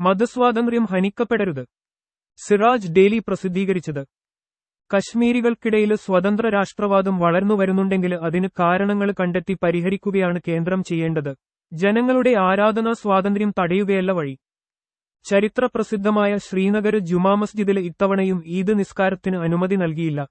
മതസ്വാതന്ത്ര്യം ഹനിക്കപ്പെടരുത്. Siraj daily പ്രസിദ്ധീകരിച്ചത്. കശ്മീരികൾക്കിടയിൽ സ്വതന്ത്ര രാഷ്ട്രവാദം വളർന്നു വരുന്നുണ്ടെങ്കിൽ അതിന് കാരണങ്ങൾ കണ്ടെത്തി പരിഹരിക്കുകയാണ് കേന്ദ്രം ചെയ്യേണ്ടത്. ജനങ്ങളുടെ ആരാധനാ സ്വാതന്ത്ര്യം തടയുകയല്ല വഴി. ചരിത്രപ്രസിദ്ധമായ ശ്രീനഗർ ജുമാ മസ്ജിദിൽ ഇത്തവണയും ഈദ് നിസ്കാരത്തിന് അനുമതി നൽകിയില്ല.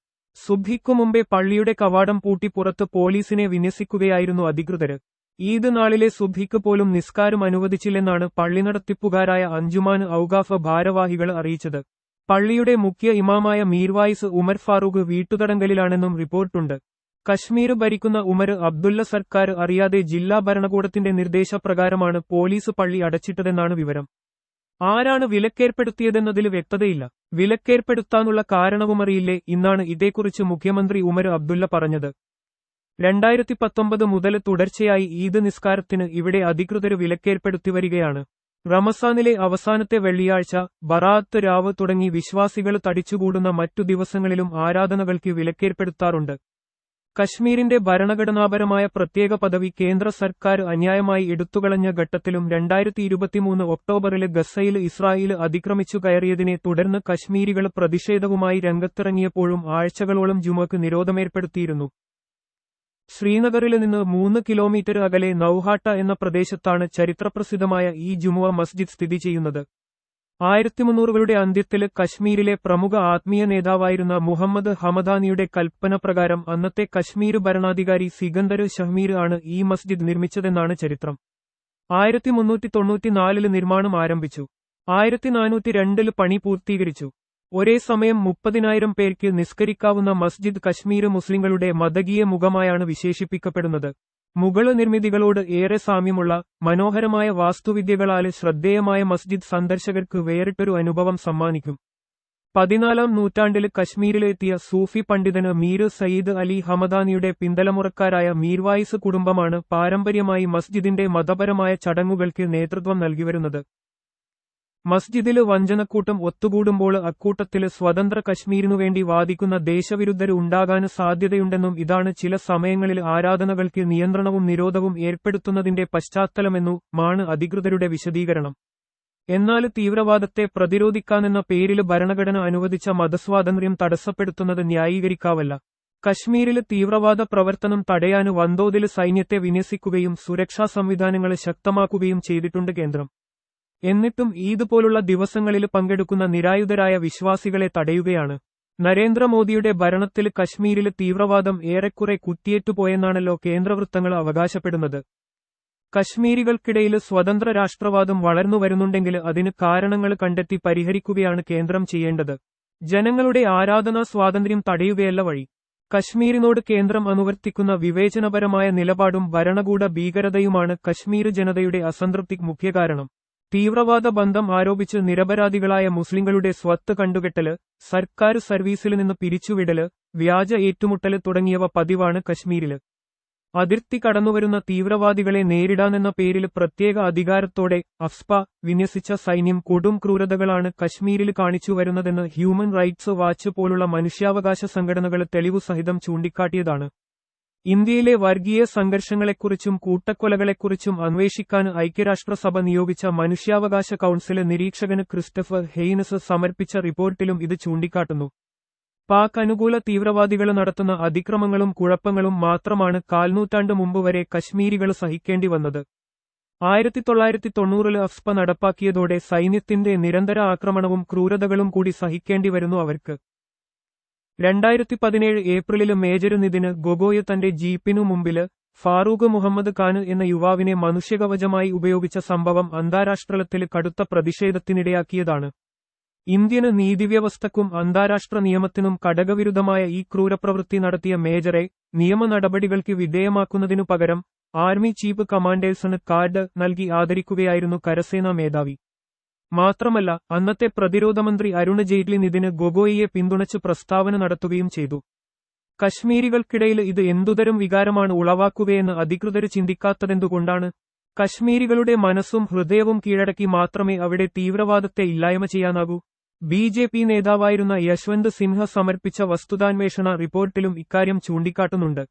സുബ്ഹിക്കു മുമ്പേ പള്ളിയുടെ കവാടം പൂട്ടി പുറത്ത് പോലീസിനെ വിന്യസിക്കുകയായിരുന്നു അധികൃതർ. ഈദ് നാളിലെ സുബ്ഹിക്ക് പോലും നിസ്കാരം അനുവദിച്ചില്ലെന്നാണ് പള്ളി നടത്തിപ്പുകാരായ അഞ്ചുമാൻ ഔഗാഫ ഭാരവാഹികൾ അറിയിച്ചത്. പള്ളിയുടെ മുഖ്യ ഇമാമായ മീർവായിസ് ഉമർ ഫാറൂഖ് വീട്ടുതടങ്കലിലാണെന്നും റിപ്പോർട്ടുണ്ട്. കശ്മീർ ഭരിക്കുന്ന ഉമർ അബ്ദുള്ള സർക്കാർ അറിയാതെ ജില്ലാ ഭരണകൂടത്തിന്റെ നിർദ്ദേശപ്രകാരമാണ് പോലീസ് പള്ളി അടച്ചിട്ടതെന്നാണ് വിവരം. ആരാണ് വിലക്കേർപ്പെടുത്തിയതെന്നതിൽ വ്യക്തതയില്ല. വിലക്കേർപ്പെടുത്താനുള്ള കാരണവുമറിയില്ലേ ഇന്നാണ് ഇതേക്കുറിച്ച് മുഖ്യമന്ത്രി ഉമർ അബ്ദുള്ള പറഞ്ഞത്. രണ്ടായിരത്തി പത്തൊമ്പത് മുതൽ തുടർച്ചയായി ഈദ് നിസ്കാരത്തിന് ഇവിടെ അധികൃതർ വിലക്കേർപ്പെടുത്തി വരികയാണ് റമസാനിലെ അവസാനത്തെ വെള്ളിയാഴ്ച ബറാത്ത് രാവ് തുടങ്ങി വിശ്വാസികൾ തടിച്ചുകൂടുന്ന മറ്റു ദിവസങ്ങളിലും ആരാധനകൾക്ക് വിലക്കേർപ്പെടുത്താറുണ്ട്. കശ്മീരിന്റെ ഭരണഘടനാപരമായ പ്രത്യേക പദവി കേന്ദ്ര സർക്കാർ അന്യായമായി എടുത്തുകളഞ്ഞ ഘട്ടത്തിലും രണ്ടായിരത്തി ഇരുപത്തിമൂന്ന് ഒക്ടോബറിൽ ഗസയിൽ ഇസ്രായേൽ അതിക്രമിച്ചു കയറിയതിനെ തുടർന്ന് കശ്മീരികൾ പ്രതിഷേധവുമായി രംഗത്തിറങ്ങിയപ്പോഴും ആഴ്ചകളോളം ജുമക്ക് നിരോധമേർപ്പെടുത്തിയിരുന്നു. ശ്രീനഗറിൽ നിന്ന് മൂന്ന് കിലോമീറ്റർ അകലെ നൌഹാട്ട എന്ന പ്രദേശത്താണ് ചരിത്രപ്രസിദ്ധമായ ഈ ജുമുഅ മസ്ജിദ് സ്ഥിതി ചെയ്യുന്നത്. ആയിരത്തി മുന്നൂറുകളുടെ അന്ത്യത്തിൽ കശ്മീരിലെ പ്രമുഖ ആത്മീയ നേതാവായിരുന്ന മുഹമ്മദ് ഹമദാനിയുടെ കൽപ്പന പ്രകാരം അന്നത്തെ കശ്മീർ ഭരണാധികാരി സിഗന്ദർ ഷഹ്മീർ ആണ് ഈ മസ്ജിദ് നിർമ്മിച്ചതെന്നാണ് ചരിത്രം. ആയിരത്തി മുന്നൂറ്റി നിർമ്മാണം ആരംഭിച്ചു. ആയിരത്തി നാനൂറ്റി രണ്ടിൽ പണി പൂർത്തീകരിച്ചു. ഒരേ സമയം മുപ്പതിനായിരം പേർക്ക് നിസ്കരിക്കാവുന്ന മസ്ജിദ് കശ്മീർ മുസ്ലിങ്ങളുടെ മതകീയ മുഖമായാണ് വിശേഷിപ്പിക്കപ്പെടുന്നത്. മുഗൾ നിർമ്മിതികളോട് ഏറെ സാമ്യമുള്ള മനോഹരമായ വാസ്തുവിദ്യകളാൽ ശ്രദ്ധേയമായ മസ്ജിദ് സന്ദർശകർക്ക് വേറിട്ടൊരു അനുഭവം സമ്മാനിക്കും. പതിനാലാം നൂറ്റാണ്ടിൽ കശ്മീരിലെത്തിയ സൂഫി പണ്ഡിതന് മീർ സയ്യിദ് അലി ഹമദാനിയുടെ പിന്തലമുറക്കാരായ മീർവായിസ് കുടുംബമാണ് പാരമ്പര്യമായി മസ്ജിദിന്റെ മതപരമായ ചടങ്ങുകൾക്ക് നേതൃത്വം നൽകിവരുന്നത് മസ്ജിദിൽ വഞ്ചനക്കൂട്ടം ഒത്തുകൂടുമ്പോൾ അക്കൂട്ടത്തിൽ സ്വതന്ത്ര കശ്മീരിനുവേണ്ടി വാദിക്കുന്ന ദേശവിരുദ്ധര് ഉണ്ടാകാന് സാധ്യതയുണ്ടെന്നും ഇതാണ് ചില സമയങ്ങളിൽ ആരാധനകൾക്ക് നിയന്ത്രണവും നിരോധവും ഏർപ്പെടുത്തുന്നതിന്റെ പശ്ചാത്തലമെന്നുമാണ് അധികൃതരുടെ വിശദീകരണം. എന്നാൽ തീവ്രവാദത്തെ പ്രതിരോധിക്കാനെന്ന പേരിൽ ഭരണഘടന അനുവദിച്ച മതസ്വാതന്ത്ര്യം തടസ്സപ്പെടുത്തുന്നത് ന്യായീകരിക്കാവല്ല. കശ്മീരിൽ തീവ്രവാദ പ്രവർത്തനം തടയാന് വൻതോതിൽ സൈന്യത്തെ വിന്യസിക്കുകയും സുരക്ഷാ സംവിധാനങ്ങൾ ശക്തമാക്കുകയും ചെയ്തിട്ടുണ്ട് കേന്ദ്രം. എന്നിട്ടും ഈദ് പോലുള്ള ദിവസങ്ങളിൽ പങ്കെടുക്കുന്ന നിരായുധരായ വിശ്വാസികളെ തടയുകയാണ്. നരേന്ദ്രമോദിയുടെ ഭരണത്തിൽ കശ്മീരിൽ തീവ്രവാദം ഏറെക്കുറെ കുത്തിയേറ്റുപോയെന്നാണല്ലോ കേന്ദ്രവൃത്തങ്ങൾ അവകാശപ്പെടുന്നത്. കശ്മീരികൾക്കിടയിൽ സ്വതന്ത്ര രാഷ്ട്രവാദം വളർന്നു വരുന്നുണ്ടെങ്കിൽ അതിന് കാരണങ്ങൾ കണ്ടെത്തി പരിഹരിക്കുകയാണ് കേന്ദ്രം ചെയ്യേണ്ടത്. ജനങ്ങളുടെ ആരാധനാ സ്വാതന്ത്ര്യം തടയുകയല്ല വഴി. കശ്മീരിനോട് കേന്ദ്രം അനുവർത്തിക്കുന്ന വിവേചനപരമായ നിലപാടും ഭരണകൂട ഭീകരതയുമാണ് കശ്മീർ ജനതയുടെ അസംതൃപ്തിക്ക് മുഖ്യ കാരണം തീവ്രവാദ ബന്ധം ആരോപിച്ച് നിരപരാധികളായ മുസ്ലിങ്ങളുടെ സ്വത്ത് കണ്ടുകെട്ടൽ സർക്കാർ സർവീസിൽ നിന്ന് പിരിച്ചുവിടൽ വ്യാജ ഏറ്റുമുട്ടൽ തുടങ്ങിയവ പതിവാണ് കശ്മീരിൽ. അതിർത്തി കടന്നുവരുന്ന തീവ്രവാദികളെ നേരിടാനെന്ന പേരിൽ പ്രത്യേക അധികാരത്തോടെ അഫ്സ്പ വിന്യസിച്ച സൈന്യം കൊടും ക്രൂരതകളാണ് കശ്മീരിൽ കാണിച്ചു വരുന്നതെന്ന് ഹ്യൂമൻ റൈറ്റ്സ് വാച്ച് പോലുള്ള മനുഷ്യാവകാശ സംഘടനകൾ തെളിവു സഹിതം ചൂണ്ടിക്കാട്ടിയതാണ്. ഇന്ത്യയിലെ വർഗീയ സംഘർഷങ്ങളെക്കുറിച്ചും കൂട്ടക്കൊലകളെക്കുറിച്ചും അന്വേഷിക്കാൻ ഐക്യരാഷ്ട്രസഭ നിയോഗിച്ച മനുഷ്യാവകാശ കൌൺസിലെ നിരീക്ഷകന് ക്രിസ്റ്റഫർ ഹെയ്നസ് സമർപ്പിച്ച റിപ്പോർട്ടിലും ഇത് ചൂണ്ടിക്കാട്ടുന്നു. പാക് അനുകൂല തീവ്രവാദികൾ നടത്തുന്ന അതിക്രമങ്ങളും കുഴപ്പങ്ങളും മാത്രമാണ് കാൽനൂറ്റാണ്ട് മുമ്പ് വരെ കശ്മീരികൾ സഹിക്കേണ്ടി വന്നത്. ആയിരത്തി തൊള്ളായിരത്തി തൊണ്ണൂറിൽ അഫ്സ്പ നടപ്പാക്കിയതോടെ സൈന്യത്തിന്റെ നിരന്തര ആക്രമണവും ക്രൂരതകളും കൂടി സഹിക്കേണ്ടി വരുന്നു അവർക്ക്. രണ്ടായിരത്തി പതിനേഴ് ഏപ്രിലിൽ മേജർ നിതിന് ഗൊഗോയ് തന്റെ ജീപ്പിനു മുമ്പിൽ ഫാറൂഖ് മുഹമ്മദ് ഖാൻ എന്ന യുവാവിനെ മനുഷ്യകവചമായി ഉപയോഗിച്ച സംഭവം അന്താരാഷ്ട്രതലത്തിൽ കടുത്ത പ്രതിഷേധത്തിനിടയാക്കിയതാണ്. ഇന്ത്യന് നീതിവ്യവസ്ഥക്കും അന്താരാഷ്ട്ര നിയമത്തിനും കടകവിരുദ്ധമായ ഈ ക്രൂരപ്രവൃത്തി നടത്തിയ മേജറെ നിയമ നടപടികൾക്ക് വിധേയമാക്കുന്നതിനു പകരം ആർമി ചീഫ് കമാൻഡേഴ്സിന് കാർഡ് നൽകി ആദരിക്കുകയായിരുന്നു കരസേനാ മേധാവി. മാത്രമല്ല അന്നത്തെ പ്രതിരോധമന്ത്രി അരുൺ ജെയ്റ്റ്ലി നിതിന് ഗൊഗോയിയെ പിന്തുണച്ച് പ്രസ്താവന നടത്തുകയും ചെയ്തു. കശ്മീരികൾക്കിടയിൽ ഇത് എന്തുതരം വികാരമാണ് ഉളവാക്കുകയെന്ന് അധികൃതർ ചിന്തിക്കാത്തതെന്തുകൊണ്ടാണ്? കശ്മീരികളുടെ മനസ്സും ഹൃദയവും കീഴടക്കി മാത്രമേ അവിടെ തീവ്രവാദത്തെ ഇല്ലായ്മ ചെയ്യാനാകൂ. ബി ജെ പി നേതാവായിരുന്ന യശ്വന്ത് സിൻഹ സമർപ്പിച്ച വസ്തുതാന്വേഷണ റിപ്പോർട്ടിലും ഇക്കാര്യം ചൂണ്ടിക്കാട്ടുന്നുണ്ട്.